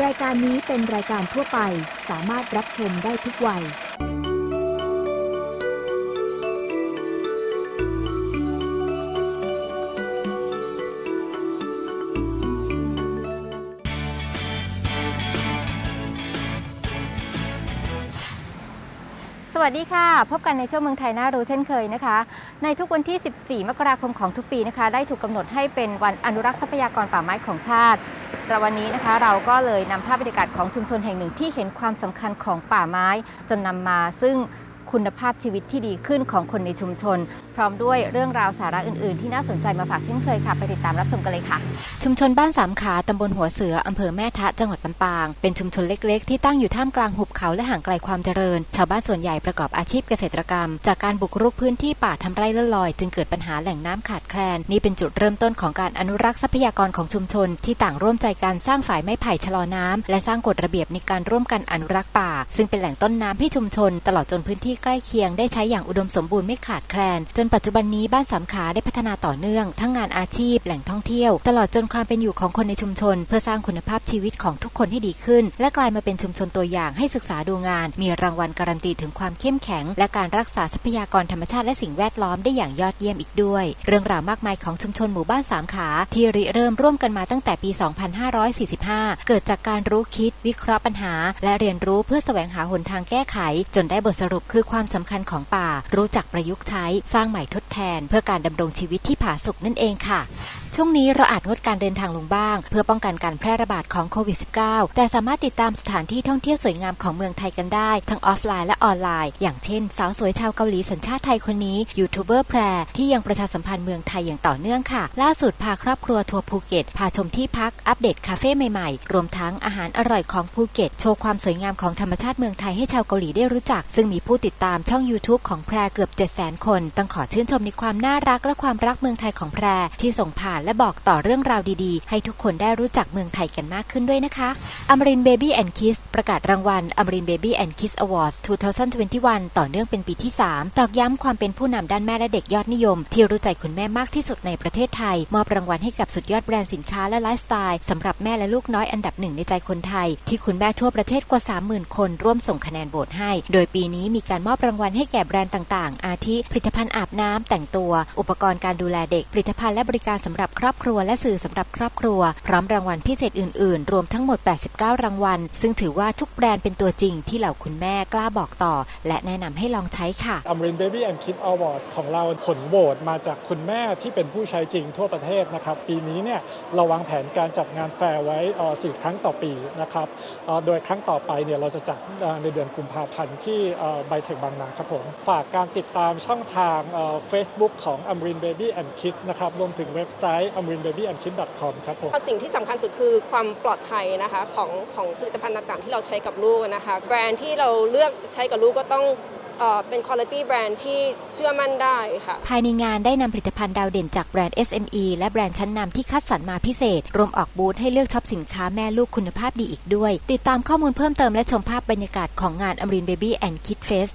รายการนี้เป็นรายการทั่วไปสามารถรับชมได้ทุกวัย สวัสดีค่ะ พบกันในช่วงเมืองไทยน่ารู้เช่นเคยนะคะ ในทุกวันที่ 14 มกราคมของทุกปีนะคะ ได้ถูกกำหนดให้เป็นวันอนุรักษ์ทรัพยากรป่าไม้ของชาติ แต่วันนี้นะคะเราก็เลยนำภาพบรรยากาศของชุมชนแห่งหนึ่งที่เห็นความสำคัญของป่าไม้ จนนำมาซึ่ง คุณภาพชีวิตที่ดีขึ้นของคนในชุมชน พร้อมด้วยเรื่องราวสาระอื่น ๆ ที่น่าสนใจมาฝากเช่นเคยค่ะ ไปติดตามรับชมกันเลยค่ะ ชุมชนบ้านสามขาตำบลหัวเสืออำเภอแม่ทะจังหวัดลำปาง เป็นชุมชนเล็ก ๆ ที่ตั้งอยู่ท่ามกลางหุบเขาและห่างไกลความเจริญ ชาวบ้านส่วนใหญ่ประกอบอาชีพเกษตรกรรม จากการบุกรุกพื้นที่ป่าทำไร่เลื่อลอย จึงเกิดปัญหาแหล่งน้ำขาดแคลน นี่เป็นจุดเริ่มต้นของการอนุรักษ์ทรัพยากรของชุมชน ที่ต่างร่วมใจกันสร้างฝ่ายไม้ไผ่ชะลอน้ำและสร้างกฎระเบียบในการร่วมกันอนุรักษ์ป่า ซึ่งเป็นแหล่งต้นน้ำให้ชุมชน ตลอดจนพื้นที่ใกล้เคียงได้ใช้อย่างอุดมสมบูรณ์ไม่ขาดแคลน จนปัจจุบันนี้บ้านสามขาได้พัฒนาต่อเนื่อง ทั้งงานอาชีพแหล่งท่องเที่ยว ตลอดจนความเป็นอยู่ของคนในชุมชน เพื่อสร้างคุณภาพชีวิตของทุกคนให้ดีขึ้น และกลายมาเป็นชุมชนตัวอย่างให้ศึกษาดูงาน มีรางวัลการันตีถึงความเข้มแข็ง และการรักษาทรัพยากรธรรมชาติและสิ่งแวดล้อมได้อย่างยอดเยี่ยมอีกด้วย เรื่องราวมากมายของชุมชนหมู่บ้านสามขาที่ริเริ่มร่วมกันมาตั้งแต่ปี 2545 เกิดจากการรู้คิดวิเคราะห์ปัญหา และเรียนรู้เพื่อแสวงหาหนทางแก้ไข จนได้บทสรุปคือความสำคัญของป่ารู้จักประยุกต์ใช้สร้างใหม่ทดแทน เพื่อการดำรงชีวิตที่ผาสุกนั่นเองค่ะ ช่วงนี้เราอาจงดการเดินทางลงบ้าง เพื่อป้องกันการแพร่ระบาดของโควิด -19 แต่สามารถติดตามสถานที่ท่องเที่ยวสวยงามของเมืองไทยกันได้ ทั้งออฟไลน์และออนไลน์ อย่างเช่น สาวสวยชาวเกาหลีสัญชาติไทยคนนี้ยูทูบเบอร์แพรที่ยังประชาสัมพันธ์เมืองไทยอย่างต่อเนื่องค่ะ ล่าสุดพาครอบครัวทัวร์ภูเก็ตพาชมที่พักอัปเดตคาเฟ่ใหม่ๆ รวมทั้งอาหารอร่อยของภูเก็ตโชว์ความสวยงามของธรรมชาติเมืองไทยให้ชาวเกาหลีได้รู้จัก ซึ่งมีผู้ติดตามช่อง YouTube ของแพรเกือบ700,000 คน ต้องขอชื่นชมในความน่ารักและความรักเมืองไทยของแพรที่ส่งผ่านและบอกต่อเรื่องราวดีๆ ให้ทุกคนได้รู้จักเมืองไทยกันมากขึ้นด้วยนะคะอมรินเบบี้แอนด์คิส ประกาศรางวัลอมรินเบบี้แอนด์คิสอวอร์ด2021 ต่อเนื่องเป็นปีที่ 3 ตอกย้ำความเป็นผู้นำด้านแม่และเด็กยอดนิยม ที่รู้ใจคุณแม่มากที่สุดในประเทศไทย มอบรางวัลให้กับสุดยอดแบรนด์สินค้าและไลฟ์สไตล์สำหรับแม่และลูกน้อยอันดับหนึ่งในใจคนไทย ที่คุณแม่ทั่วประเทศกว่า 30,000 คนร่วมส่งคะแนนโหวตให้ โดยปีนี้มีการมอบรางวัลให้แก่แบรนด์ต่างๆ อาทิผลิตภัณฑ์อาบน้ำแต่งตัว อุปกรณ์การดูแลเด็กผลิตภัณฑ์และบริการสำหรับครอบครัวและสื่อสำหรับครอบครัว พร้อมรางวัลพิเศษอื่น ๆ รวมทั้งหมด 89 รางวัล ซึ่งถือว่าทุกแบรนด์เป็นตัวจริงที่เหล่าคุณแม่กล้าบอกต่อ และแนะนำให้ลองใช้ค่ะ อมริน Baby and Kids Awards ของเราผลโหวตมาจากคุณแม่ที่เป็นผู้ใช้จริงทั่วประเทศนะครับ ปีนี้เนี่ยเราวางแผนการจัดงานแฟร์ไว้เอ่อสี่ครั้งต่อปีนะครับเอ่อโดยครั้งต่อไปเนี่ยเราจะจัดเอ่อในเดือนกุมภาพันธ์ที่ไบเทคบางนาครับผม ฝากการติดตามช่องทางเฟซบุ๊กของ Amrin Baby and Kids นะครับรวมถึง웹ไซต์ amrinbabyandkids.com ครับผมสิ่งที่สำคัญสุดคือความปลอดภัยนะคะของของผลิตภัณฑ์ต่างๆที่เราใช้กับลูกนะคะ แบรนด์ที่เราเลือกใช้กับลูกก็ต้อง เป็นคุณภาพแบรนด์ที่เชื่อมั่นได้ค่ะ ภายในงานได้นำผลิตภัณฑ์ดาวเด่นจากแบรนด์ SME และแบรนด์ชั้นนำที่คัดสรรมาพิเศษ รวมออกบูธให้เลือกช็อปสินค้าแม่ลูกคุณภาพดีอีกด้วย ติดตามข้อมูลเพิ่มเติมและชมภาพบรรยากาศของงาน Amrin Baby and Kid Fest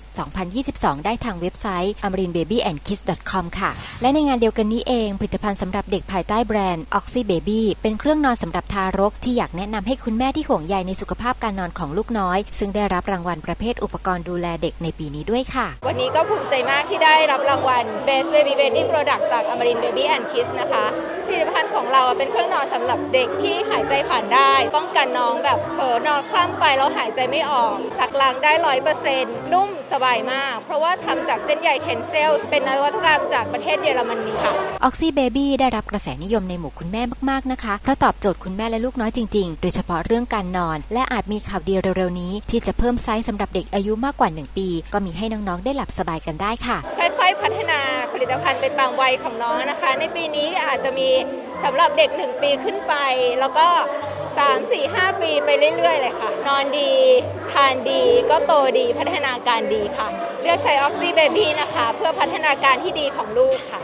2022 ได้ทางเว็บไซต์ amrinbabyandkids.com ค่ะ และในงานเดียวกันนี้เองผลิตภัณฑ์สำหรับเด็กภายใต้แบรนด์ Oxy Baby เป็นเครื่องนอนสำหรับทารก ที่อยากแนะนำให้คุณแม่ที่ห่วงใยในสุขภาพการนอนของลูกน้อย ซึ่งได้รับรางวัลประเภทอุปกรณ์ดูแลเด็กในปีนี้ด้วยค่ะ วันนี้ก็ภูมิใจมากที่ได้รับรางวัล Best Baby Bedding Product จาก Amarin Baby and Kids นะคะ ผลิตภัณฑ์ของเราเป็นเครื่องนอนสำหรับเด็กที่หายใจผ่านได้ ป้องกันน้องแบบเผลอนอนคว่ำไปแล้วหายใจไม่ออก สักล้างได้ร้อยเปอร์เซ็นต์นุ่มสบายมาก เพราะว่าทำจากเส้นใยเทนเซลเป็นนวัตกรรมจากประเทศเยอรมนีค่ะ Oxy Baby ได้รับกระแสนิยมในหมู่คุณแม่มากๆนะคะ เพราะตอบโจทย์คุณแม่และลูกน้อยจริงๆ โดยเฉพาะเรื่องการนอน และอาจมีข่าวดีเร็วๆนี้ ที่จะเพิ่มไซส์สำหรับเด็กอายุมากกว่า 1 ปี ก็มีให้น้องๆได้หลับสบายกันได้ค่ะ ค่อยๆพัฒนาผ ลิตภัณฑ์ไปตามวัยของน้องนะคะ ในปีนี้อาจจะมีสำหรับเด็ก 1 ปีขึ้นไป แล้วก็ 3 4 5 ปีไปเรื่อย ๆ เลยค่ะ นอนดี ทานดีก็โตดีพัฒนาการดีค่ะ เลือกใช้ Oxy Baby นะคะ เพื่อพัฒนาการที่ดีของลูกค่ะ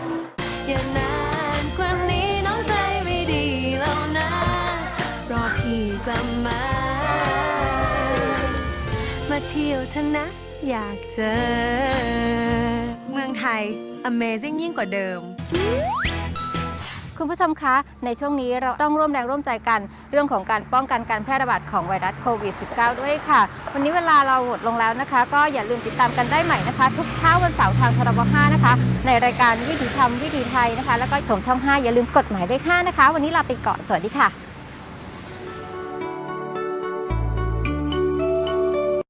อย่านานกว่านี้น้องใจไม่ดีแล้วนะรอพี่จะมา มาเที่ยวเถอะนะ อยากเจอ เมืองไทย Amazing ยิ่งกว่าเดิม คุณผู้ชมคะ ในช่วงนี้เราต้องร่วมแรงร่วมใจกัน เรื่องของการป้องกันการแพร่ระบาดของไวรัสโควิด -19 ด้วยค่ะ วันนี้เวลาเราหมดลงแล้วนะคะ ก็อย่าลืมติดตามกันได้ใหม่นะคะ ทุกเช้าวันเสาร์ทางทรบ5นะคะ ในรายการวิถีธรรมวิถีไทยนะคะ แล้วก็ชมช่อง 5 อย่าลืมกดหมายเลข5นะคะ วันนี้ลาไปก่อนสวัสดีค่ะ